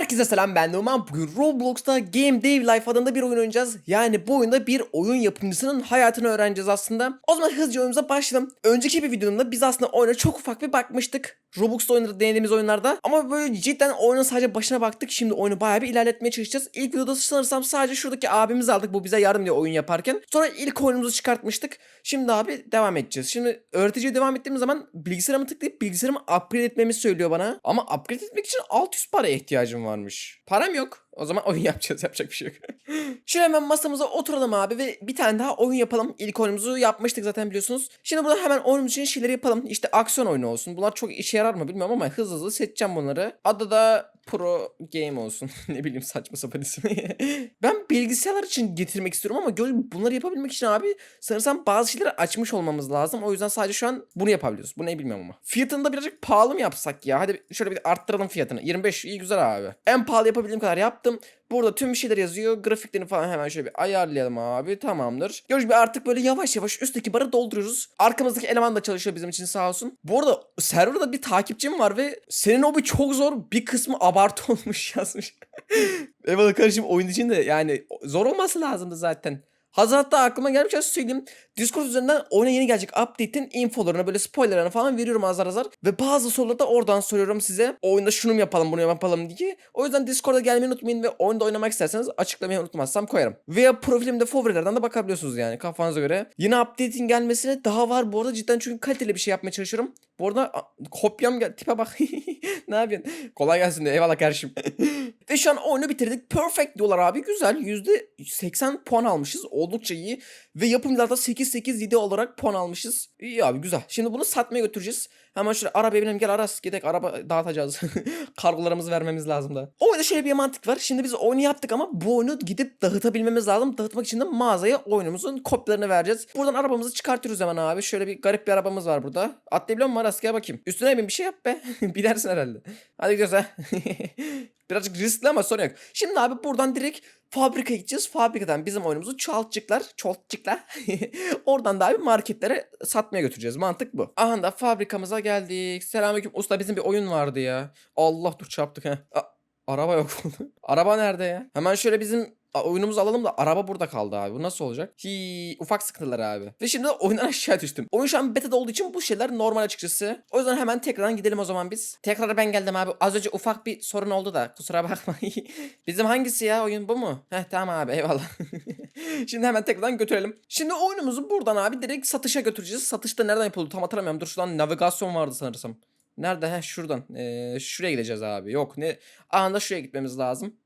Herkese selam ben Numan. Bugün Roblox'ta Game Day Life adında bir oyun oynayacağız. Yani bu oyunda bir oyun yapımcısının hayatını öğreneceğiz aslında. O zaman hızlıca oyunumuza başlayalım. Önceki bir videomda biz aslında oyuna çok ufak bir bakmıştık. Robux'ta oynadık denediğimiz oyunlarda. Ama böyle cidden oyunun sadece başına baktık. Şimdi oyunu bayağı bir ilerletmeye çalışacağız. İlk videoda sanırsam sadece şuradaki abimizi aldık. Bu bize yardım ediyor oyun yaparken. Sonra ilk oyunumuzu çıkartmıştık. Şimdi abi devam edeceğiz. Şimdi öğreticiye devam ettiğimiz zaman bilgisayarımı tıklayıp bilgisayarımı upgrade etmemi söylüyor bana. Ama upgrade etmek için 600 paraya ihtiyacım varmış. Param yok. O zaman oyun yapacağız. Yapacak bir şey yok. Şimdi hemen masamıza oturalım abi ve bir tane daha oyun yapalım. İlk oyunumuzu yapmıştık zaten biliyorsunuz. Şimdi burada hemen oyunumuz için şeyleri yapalım. İşte aksiyon oyunu olsun. Bunlar çok işe yarar mı bilmiyorum ama hızlı hızlı seçeceğim bunları. Adı da Pro Game olsun. ne bileyim saçma sapan ismi. ben bilgisayarlar için getirmek istiyorum ama bunları yapabilmek için abi sanırsam bazı şeyleri açmış olmamız lazım. O yüzden sadece şu an bunu yapabiliyoruz. Bu ne bilmiyorum ama. Fiyatını da birazcık pahalı mı yapsak ya? Hadi şöyle bir arttıralım fiyatını. 25 iyi güzel abi. En pahalı yapabildiğim kadar yaptım. Burada tüm şeyler yazıyor. Grafiklerini falan hemen şöyle bir ayarlayalım abi. Tamamdır. Gördüğünüz gibi artık böyle yavaş yavaş üstteki barı dolduruyoruz. Arkamızdaki eleman da çalışıyor bizim için sağ olsun. Bu arada serverda bir takipçim var ve senin o bir çok zor bir kısmı abartı olmuş yazmış. Eyvallah kardeşim oyun için de yani zor olması lazımdı zaten. Hazır hatta aklıma gelmişken söyleyeyim. Discord üzerinden oyuna yeni gelecek update'in infolarını böyle spoilerlarını falan veriyorum azar azar. Ve bazı soruları da oradan soruyorum size. Oyunda şunu mu yapalım bunu yapalım diye. O yüzden Discord'a gelmeyi unutmayın ve oyunda oynamak isterseniz açıklamayı unutmazsam koyarım. Veya profilimde favorilerden de bakabiliyorsunuz yani kafanıza göre. Yine update'in gelmesine daha var bu arada cidden çünkü kaliteli bir şey yapmaya çalışıyorum. Bu arada kopyam gel tipe bak. ne yapıyorsun? Kolay gelsin de eyvallah kardeşim. Ve şu an oyunu bitirdik. Perfect diyorlar abi. Güzel. %80 puan almışız. Oldukça iyi. Ve yapımcılarda 8-8-7 olarak puan almışız. İyi abi güzel. Şimdi bunu satmaya götüreceğiz. Hemen şöyle arabaya binelim gel Aras gidelim araba dağıtacağız. Kargolarımızı vermemiz lazım da. Oyunda şöyle bir mantık var. Şimdi biz oyunu yaptık ama bu oyunu gidip dağıtabilmemiz lazım. Dağıtmak için de mağazaya oyunumuzun kopyalarını vereceğiz. Buradan arabamızı çıkartıyoruz hemen abi. Şöyle bir garip bir arabamız var burada. Atlayabiliyor musun Aras bakayım. Üstüne bin bir şey yap be. Binersin herhalde. Hadi gidiyoruz ha. Birazcık riskli ama sorun yok. Şimdi abi buradan direkt fabrikaya gideceğiz. Fabrikadan bizim oyunumuzu çoğaltacaklar. Çoğaltacaklar. Oradan da abi marketlere satmaya götüreceğiz. Mantık bu. Aha da fabrikamıza geldik. Selamünaleyküm. Usta bizim bir oyun vardı ya. Allah dur çarptık ha. Araba yok. araba nerede ya? Hemen şöyle bizim oyunumuzu alalım da araba burada kaldı abi. Bu nasıl olacak? Hi, ufak sıkıntılar abi. Ve şimdi oyundan aşağı düştüm. Oyun şu an beta'da olduğu için bu şeyler normal açıkçası. O yüzden hemen tekrardan gidelim o zaman biz. Tekrar ben geldim abi. Az önce ufak bir sorun oldu da kusura bakma. Bizim hangisi ya oyun bu mu? Heh tamam abi eyvallah. şimdi hemen tekrardan götürelim. Şimdi oyunumuzu buradan abi direkt satışa götüreceğiz. Satışta nereden yapıldı tam hatırlamıyorum. Dur şuradan navigasyon vardı sanırsam. Nerede? Heh şuradan. Ee, şuraya gideceğiz abi. Yok ne? Anında şuraya gitmemiz lazım.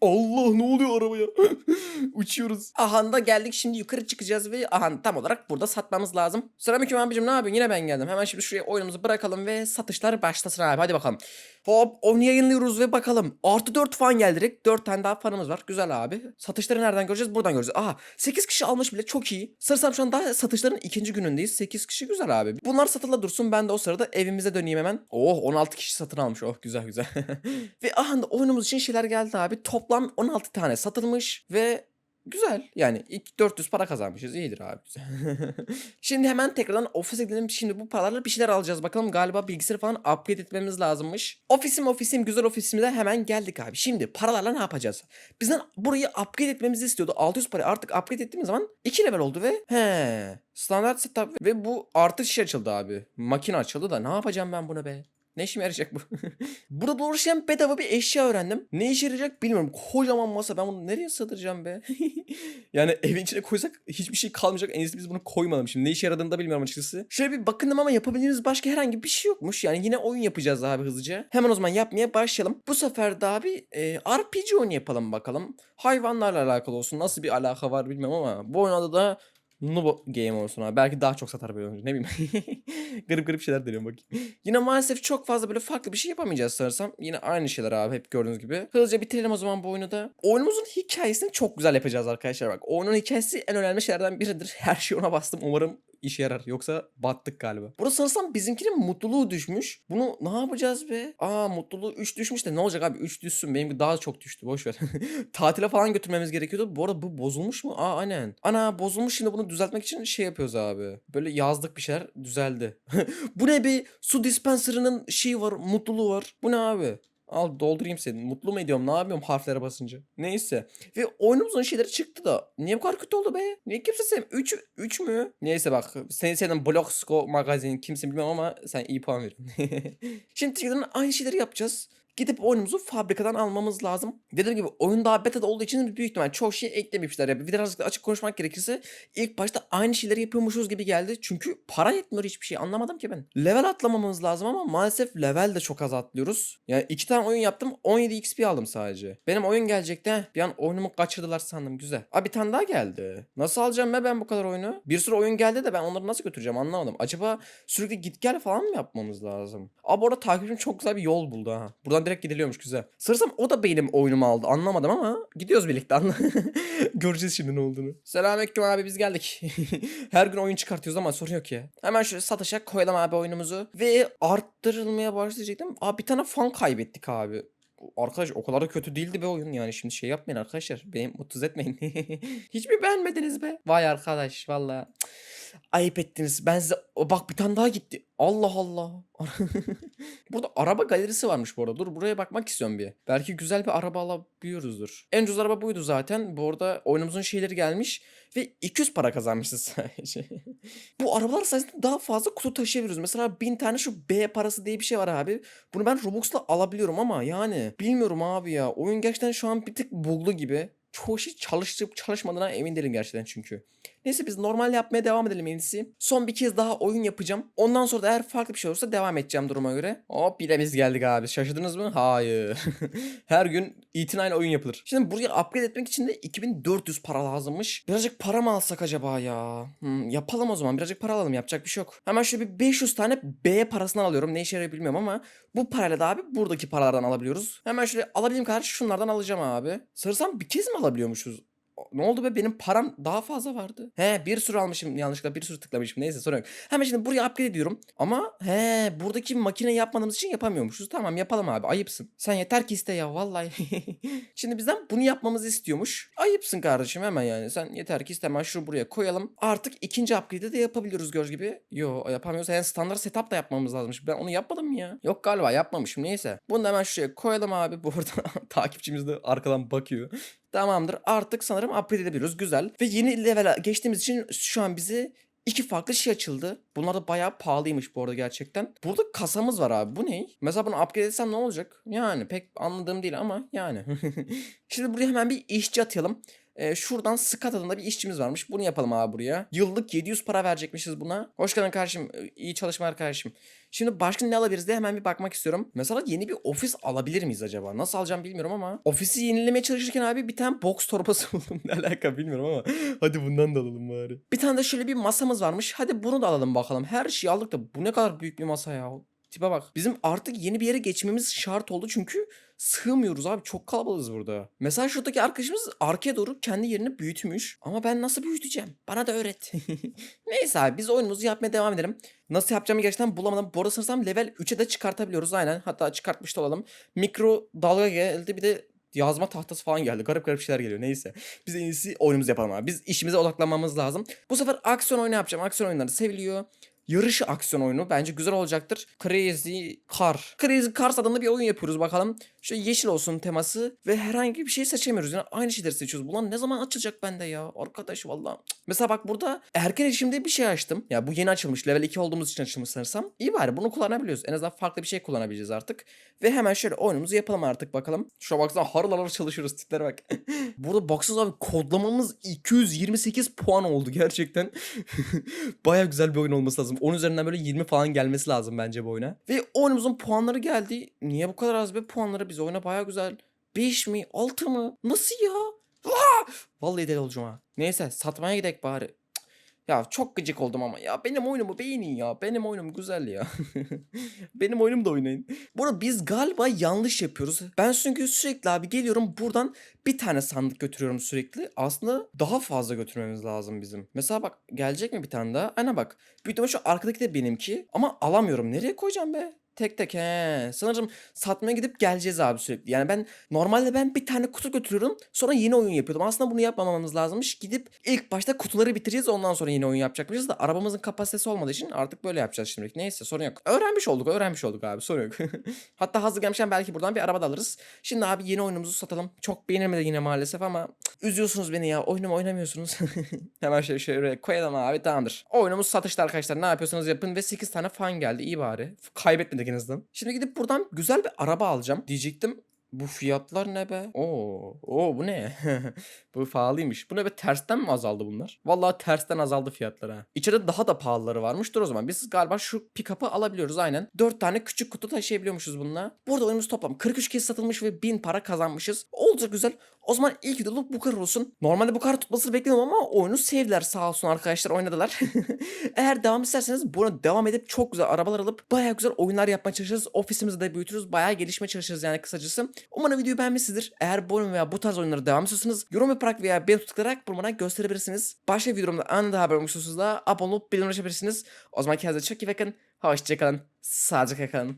Allah ne oluyor arabaya? Uçuyoruz. Ahanda geldik şimdi yukarı çıkacağız ve ahan tam olarak burada satmamız lazım. Selamünaleyküm abicim ne yapıyorsun? Yine ben geldim. Hemen şimdi şuraya oyunumuzu bırakalım ve satışlar başlasın abi. Hadi bakalım. Hop onu yayınlıyoruz ve bakalım. Artı 4 fan geldi direkt. 4 tane daha fanımız var. Güzel abi. Satışları nereden göreceğiz? Buradan göreceğiz. Aha 8 kişi almış bile çok iyi. Sanırsam şu an daha satışların ikinci günündeyiz. 8 kişi güzel abi. Bunlar satıla dursun. Ben de o sırada evimize döneyim hemen. Oh 16 kişi satın almış. Oh güzel güzel. ve aha oyunumuz için şeyler geldi abi. Toplam 16 tane satılmış ve Güzel. Yani ilk 400 para kazanmışız. İyidir abi. Şimdi hemen tekrardan ofise gidelim. Şimdi bu paralarla bir şeyler alacağız. Bakalım galiba bilgisayarı falan upgrade etmemiz lazımmış. Ofisim ofisim güzel ofisimize hemen geldik abi. Şimdi paralarla ne yapacağız? Bizden burayı upgrade etmemizi istiyordu. 600 para artık upgrade ettiğimiz zaman 2 level oldu ve he standart setup ve bu artı şey açıldı abi. Makine açıldı da ne yapacağım ben bunu be? Ne işime yarayacak bu? Burada dolaşan bedava bir eşya öğrendim. Ne işe yarayacak bilmiyorum. Kocaman masa ben bunu nereye sığdıracağım be? yani evin içine koysak hiçbir şey kalmayacak. En iyisi biz bunu koymalım şimdi. Ne işe yaradığını da bilmiyorum açıkçası. Şöyle bir bakındım ama yapabildiğimiz başka herhangi bir şey yokmuş. Yani yine oyun yapacağız abi hızlıca. Hemen o zaman yapmaya başlayalım. Bu sefer de abi e, RPG oyunu yapalım bakalım. Hayvanlarla alakalı olsun. Nasıl bir alaka var bilmiyorum ama bu oyun adı da Noob game olsun abi. Belki daha çok satar böyle ne bileyim. garip garip şeyler deniyorum bakayım. Yine maalesef çok fazla böyle farklı bir şey yapamayacağız sanırsam. Yine aynı şeyler abi hep gördüğünüz gibi. Hızlıca bitirelim o zaman bu oyunu da. Oyunumuzun hikayesini çok güzel yapacağız arkadaşlar bak. Oyunun hikayesi en önemli şeylerden biridir. Her şeyi ona bastım. Umarım işe yarar. Yoksa battık galiba. Burada sanırsam bizimkinin mutluluğu düşmüş. Bunu ne yapacağız be? Aa mutluluğu 3 düşmüş de ne olacak abi 3 düşsün. Benimki daha çok düştü. Boş ver. Tatile falan götürmemiz gerekiyordu. Bu arada bu bozulmuş mu? Aa aynen. Ana bozulmuş şimdi bunu düzeltmek için şey yapıyoruz abi. Böyle yazdık bir şeyler düzeldi. bu ne bir su dispenser'ının şeyi var mutluluğu var. Bu ne abi? Al doldurayım seni. Mutlu mu ediyorum? Ne yapıyorum harflere basınca? Neyse. Ve oyunumuzun şeyleri çıktı da. Niye bu kadar kötü oldu be? Niye kimse sen 3 3 mü? Neyse bak. Senin senin Bloxco magazin kimsin bilmem ama sen iyi puan verin. Şimdi tekrardan aynı şeyleri yapacağız. Gidip oyunumuzu fabrikadan almamız lazım. Dediğim gibi oyun daha beta'da olduğu için büyük ihtimal çok şey eklememişler. Ya. Birazcık da açık konuşmak gerekirse ilk başta aynı şeyleri yapıyormuşuz gibi geldi. Çünkü para yetmiyor hiçbir şey anlamadım ki ben. Level atlamamız lazım ama maalesef level de çok az atlıyoruz. Yani iki tane oyun yaptım 17 XP aldım sadece. Benim oyun gelecekti. Bir an oyunumu kaçırdılar sandım güzel. Aa bir tane daha geldi. Nasıl alacağım be ben bu kadar oyunu? Bir sürü oyun geldi de ben onları nasıl götüreceğim anlamadım. Acaba sürekli git gel falan mı yapmamız lazım? Aa bu arada takipçim çok güzel bir yol buldu ha. Buradan direkt gidiliyormuş güzel. Sanırsam o da benim oyunumu aldı anlamadım ama gidiyoruz birlikte anla. Göreceğiz şimdi ne olduğunu. Selamünaleyküm abi biz geldik. Her gün oyun çıkartıyoruz ama sorun yok ya. Hemen şöyle satışa koyalım abi oyunumuzu. Ve arttırılmaya başlayacaktım. Abi bir tane fan kaybettik abi. Arkadaş o kadar da kötü değildi be oyun yani şimdi şey yapmayın arkadaşlar beni mutsuz etmeyin. Hiç mi beğenmediniz be? Vay arkadaş valla. Ayıp ettiniz. Ben size bak bir tane daha gitti. Allah Allah. burada araba galerisi varmış bu arada. Dur buraya bakmak istiyorum bir. Belki güzel bir araba alabiliyoruzdur. En ucuz araba buydu zaten. Bu arada oyunumuzun şeyleri gelmiş ve 200 para kazanmışız sadece. bu arabalar sayesinde daha fazla kutu taşıyabiliyoruz. Mesela 1000 tane şu B parası diye bir şey var abi. Bunu ben Robux'la alabiliyorum ama yani bilmiyorum abi ya. Oyun gerçekten şu an bir tık buglu gibi. Çoğu şey çalıştırıp çalışmadığına emin değilim gerçekten çünkü. Neyse biz normal yapmaya devam edelim en iyisi. Son bir kez daha oyun yapacağım. Ondan sonra da eğer farklı bir şey olursa devam edeceğim duruma göre. Hop de biz geldik abi. Şaşırdınız mı? Hayır. Her gün itinayla oyun yapılır. Şimdi buraya upgrade etmek için de 2400 para lazımmış. Birazcık para mı alsak acaba ya? Hmm, yapalım o zaman. Birazcık para alalım. Yapacak bir şey yok. Hemen şöyle bir 500 tane B parasından alıyorum. Ne işe yarıyor bilmiyorum ama bu parayla da abi buradaki paralardan alabiliyoruz. Hemen şöyle alabildiğim kadar şunlardan alacağım abi. Sarısam bir kez mi alabiliyormuşuz? Ne oldu be benim param daha fazla vardı. He bir sürü almışım yanlışlıkla bir sürü tıklamışım neyse sorun yok. Hemen şimdi buraya upgrade ediyorum. Ama he buradaki makine yapmadığımız için yapamıyormuşuz. Tamam yapalım abi ayıpsın. Sen yeter ki iste ya vallahi. şimdi bizden bunu yapmamızı istiyormuş. Ayıpsın kardeşim hemen yani. Sen yeter ki iste hemen buraya koyalım. Artık ikinci upgrade'i de yapabiliyoruz göz gibi. Yo yapamıyoruz. Yani standart setup da yapmamız lazımmış. Ben onu yapmadım mı ya? Yok galiba yapmamışım neyse. Bunu da hemen şuraya koyalım abi. Bu arada takipçimiz de arkadan bakıyor. Tamamdır. Artık sanırım upgrade edebiliyoruz. Güzel. Ve yeni level'e geçtiğimiz için şu an bize iki farklı şey açıldı. Bunlar da bayağı pahalıymış bu arada gerçekten. Burada kasamız var abi. Bu ne? Mesela bunu upgrade etsem ne olacak? Yani pek anladığım değil ama yani. Şimdi buraya hemen bir işçi atayalım. Ee, şuradan Skat adında bir işçimiz varmış. Bunu yapalım abi buraya. Yıllık 700 para verecekmişiz buna. Hoş geldin kardeşim. Ee, İyi çalışmalar kardeşim. Şimdi başka ne alabiliriz diye hemen bir bakmak istiyorum. Mesela yeni bir ofis alabilir miyiz acaba? Nasıl alacağım bilmiyorum ama. Ofisi yenilemeye çalışırken abi bir tane box torbası buldum. Ne alaka bilmiyorum ama. Hadi bundan da alalım bari. Bir tane de şöyle bir masamız varmış. Hadi bunu da alalım bakalım. Her şeyi aldık da bu ne kadar büyük bir masa ya. Tipe bak. Bizim artık yeni bir yere geçmemiz şart oldu çünkü sığmıyoruz abi. Çok kalabalığız burada. Mesela şuradaki arkadaşımız arkaya doğru kendi yerini büyütmüş. Ama ben nasıl büyüteceğim? Bana da öğret. Neyse abi biz oyunumuzu yapmaya devam edelim. Nasıl yapacağımı gerçekten bulamadım. Bu arada sanırsam level 3'e de çıkartabiliyoruz aynen. Hatta çıkartmış da olalım. Mikro dalga geldi bir de yazma tahtası falan geldi. Garip garip şeyler geliyor. Neyse. Biz en iyisi oyunumuzu yapalım abi. Biz işimize odaklanmamız lazım. Bu sefer aksiyon oyunu yapacağım. Aksiyon oyunları seviliyor yarışı aksiyon oyunu. Bence güzel olacaktır. Crazy Car. Crazy Cars adında bir oyun yapıyoruz bakalım. Şöyle yeşil olsun teması ve herhangi bir şey seçemiyoruz. Yani aynı şeyleri seçiyoruz. Bunlar ne zaman açılacak bende ya? Arkadaş valla. Mesela bak burada erken erişimde bir şey açtım. Ya bu yeni açılmış. Level 2 olduğumuz için açılmış sanırsam. İyi bari bunu kullanabiliyoruz. En azından farklı bir şey kullanabileceğiz artık. Ve hemen şöyle oyunumuzu yapalım artık bakalım. Şuna baksana harıl harıl çalışıyoruz tiplere bak. burada baksana abi kodlamamız 228 puan oldu gerçekten. Baya güzel bir oyun olması lazım. 10 üzerinden böyle 20 falan gelmesi lazım bence bu oyuna. Ve oyunumuzun puanları geldi. Niye bu kadar az be puanları? Biz oyuna baya güzel. 5 mi? 6 mı? Nasıl ya? Aa! Vallahi deli olacağım ha. Neyse satmaya gidek bari. Ya çok gıcık oldum ama ya benim oyunumu beğenin ya. Benim oyunum güzel ya. benim oyunum da oynayın. Burada biz galiba yanlış yapıyoruz. Ben çünkü sürekli abi geliyorum buradan bir tane sandık götürüyorum sürekli. Aslında daha fazla götürmemiz lazım bizim. Mesela bak gelecek mi bir tane daha? Ana bak. Büyük şu arkadaki de benimki. Ama alamıyorum. Nereye koyacağım be? Tek tek he. Sanırım satmaya gidip geleceğiz abi sürekli. Yani ben normalde ben bir tane kutu götürüyorum. Sonra yeni oyun yapıyordum. Aslında bunu yapmamamız lazımmış. Gidip ilk başta kutuları bitireceğiz. Ondan sonra yeni oyun yapacakmışız da arabamızın kapasitesi olmadığı için artık böyle yapacağız şimdilik. Neyse sorun yok. Öğrenmiş olduk. Öğrenmiş olduk abi. Sorun yok. Hatta hazır gelmişken belki buradan bir araba da alırız. Şimdi abi yeni oyunumuzu satalım. Çok beğenilmedi yine maalesef ama üzüyorsunuz beni ya. Oyunumu oynamıyorsunuz. Hemen şöyle şöyle koyalım abi tamamdır. Oyunumuz satışta arkadaşlar. Ne yapıyorsanız yapın ve 8 tane fan geldi. iyi bari. Kaybetmedik azından. Şimdi gidip buradan güzel bir araba alacağım. Diyecektim. Bu fiyatlar ne be? Oo, oo bu ne? bu pahalıymış. Bu ne be tersten mi azaldı bunlar? Vallahi tersten azaldı fiyatlar ha. İçeride daha da pahalıları varmış. Dur o zaman biz galiba şu pick-up'ı alabiliyoruz aynen. 4 tane küçük kutu taşıyabiliyormuşuz bununla. Burada oyunumuz toplam 43 kez satılmış ve 1000 para kazanmışız. Oldukça güzel. O zaman ilk videoluk bu kadar olsun. Normalde bu kadar tutmasını beklemiyordum ama oyunu sevdiler sağ olsun arkadaşlar oynadılar. Eğer devam isterseniz buna devam edip çok güzel arabalar alıp bayağı güzel oyunlar yapmaya çalışırız. Ofisimizi de büyütürüz. Bayağı gelişmeye çalışırız yani kısacası. Umarım videoyu beğenmişsinizdir. Eğer bu oyun veya bu tarz oyunlara devam istiyorsanız yorum yaparak veya beğeni tıklayarak bana gösterebilirsiniz. Başka videomda anında haber olmak da abone olup bildirim açabilirsiniz. O zaman kendinize çok iyi bakın. Hoşçakalın. Sağlıcakla kalın.